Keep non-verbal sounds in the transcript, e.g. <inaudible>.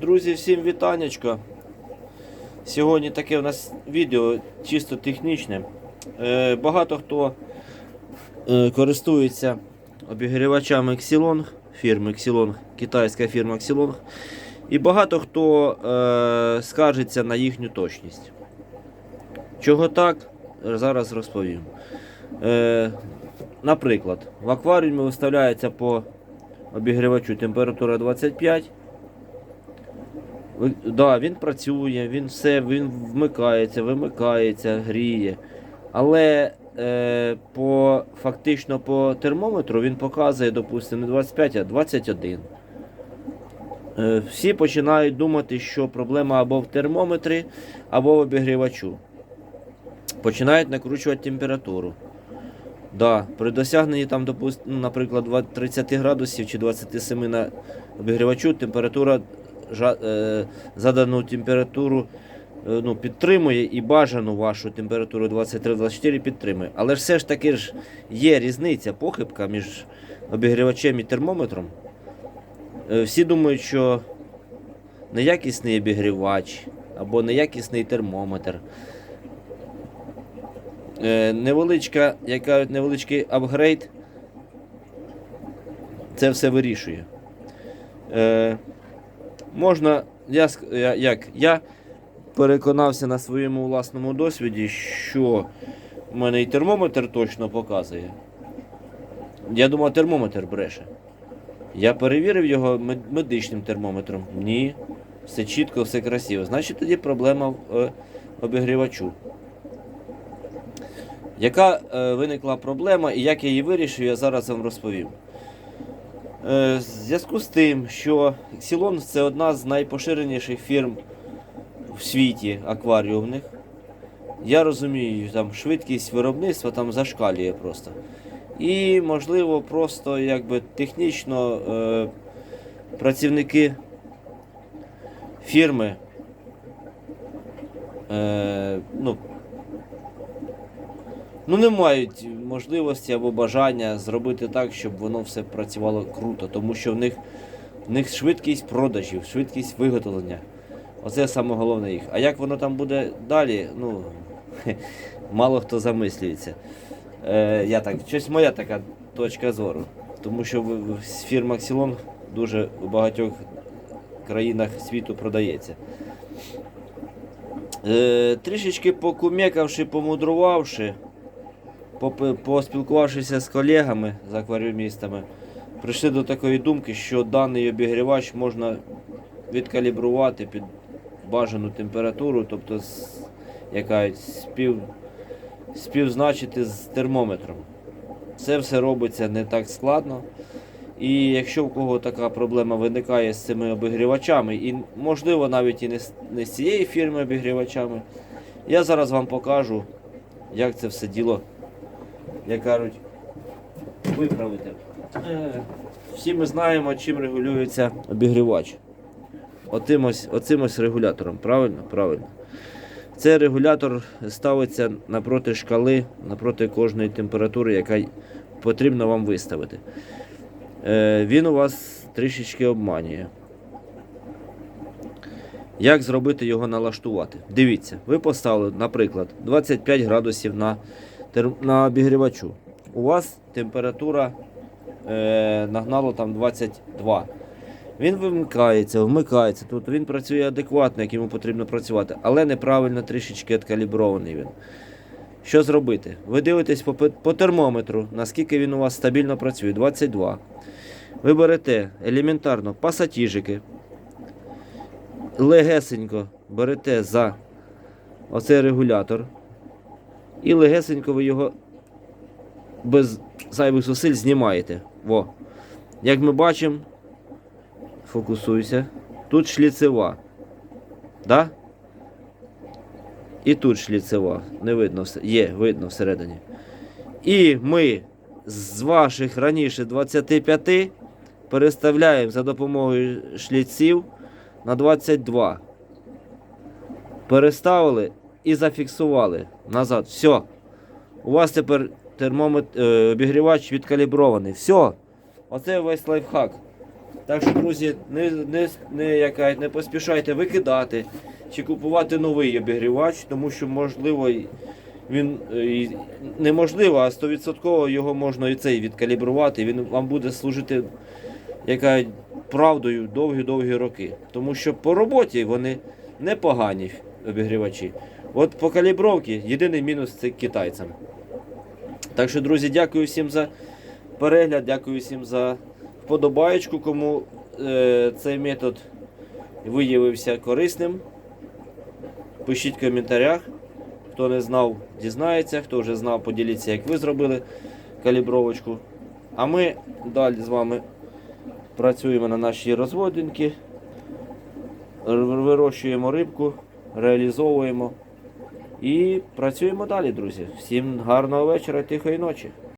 Друзі, всім вітанечко. Сьогодні таке у нас відео чисто технічне. Е, багато хто е, користується обігрівачами Xilong, фірми Xilong, китайська фірма Xilong. І багато хто е, скаржиться на їхню точність. Чого так, зараз розповім. Е, наприклад, в акваріумі виставляється по обігрівачу температура 25. Да, він працює, він все, він вмикається, вимикається, гріє. Але е, по, фактично по термометру він показує, допустимо, не 25, а 21. Е, всі починають думати, що проблема або в термометрі, або в обігрівачу. Починають накручувати температуру. Да, при досягненні там, допустим, наприклад, 30 градусів чи 27 на обігрівачу температура задану температуру е, ну, підтримує і бажану вашу температуру 23-24 підтримує. Але ж все ж таки ж є різниця, похибка між обігрівачем і термометром. Е, всі думають, що неякісний обігрівач або неякісний термометр. Е, невеличка, як кажуть, невеличкий апгрейд. Це все вирішує. Можна, я, я, як, я переконався на своєму власному досвіді, що в мене і термометр точно показує. Я думав, термометр бреше. Я перевірив його медичним термометром. Ні, все чітко, все красиво. Значить, тоді проблема в е, обігрівачу. Яка е, виникла проблема і як я її вирішив, я зараз вам розповім. Е, в зв'язку з тим, що Xylon це одна з найпоширеніших фірм в світі акваріумних. Я розумію, там швидкість виробництва там зашкалює просто. І, можливо, просто якби технічно е, працівники фірми е, ну, ну, не мають можливості або бажання зробити так, щоб воно все працювало круто, тому що в них, в них швидкість продажів, швидкість виготовлення. Оце саме головне їх. А як воно там буде далі, ну <laughs> мало хто замислюється. Е, я так, щось моя така точка зору. Тому що фірма Xylon дуже у багатьох країнах світу продається. Е, трішечки покумекавши, помудрувавши, поспілкувавшися з колегами, з акваріумістами, прийшли до такої думки, що даний обігрівач можна відкалібрувати під бажану температуру, тобто яка спів, співзначити з термометром. Це все робиться не так складно. І якщо в кого така проблема виникає з цими обігрівачами, і можливо навіть і не з, не з цієї фірми обігрівачами, я зараз вам покажу, як це все діло, як кажуть, виправити. Е, Всі ми знаємо, чим регулюється обігрівач. Отим ось, оцим ось регулятором, правильно? Правильно. Цей регулятор ставиться напроти шкали, напроти кожної температури, яка потрібно вам виставити. Е, він у вас трішечки обманює. Як зробити його налаштувати? Дивіться, ви поставили, наприклад, 25 градусів на, на обігрівачу. У вас температура е, нагнало там 22. Він вимикається, вмикається. Тут він працює адекватно, як йому потрібно працювати, але неправильно трішечки откалібрований він. Що зробити? Ви дивитесь по, по термометру, наскільки він у вас стабільно працює. 22. Ви берете елементарно пасатіжики, легесенько берете за оцей регулятор, і легесенько ви його без зайвих зусиль знімаєте. Во. Як ми бачимо, фокусуйся. Тут шліцева. Да? І тут шліцева. Не видно. Є, видно всередині. І ми з ваших раніше 25 переставляємо за допомогою шліців на 22. Переставили і зафіксували назад. Все. У вас тепер термометр, е, обігрівач відкалібрований. Все. Оце весь лайфхак. Так що, друзі, не, не, не, яка, не поспішайте викидати чи купувати новий обігрівач, тому що можливо він е, неможливо, а 100% його можна і цей відкалібрувати. Він вам буде служити яка правдою довгі-довгі роки. Тому що по роботі вони непогані обігрівачі. От по калібровці єдиний мінус це китайцям. Так що, друзі, дякую всім за перегляд, дякую всім за вподобаєчку, кому е, цей метод виявився корисним. Пишіть в коментарях. Хто не знав, дізнається, хто вже знав, поділіться, як ви зробили калібровочку. А ми далі з вами працюємо на нашій розводинці, вирощуємо рибку, реалізовуємо і працюємо далі, друзі. Всім гарного вечора, тихої ночі.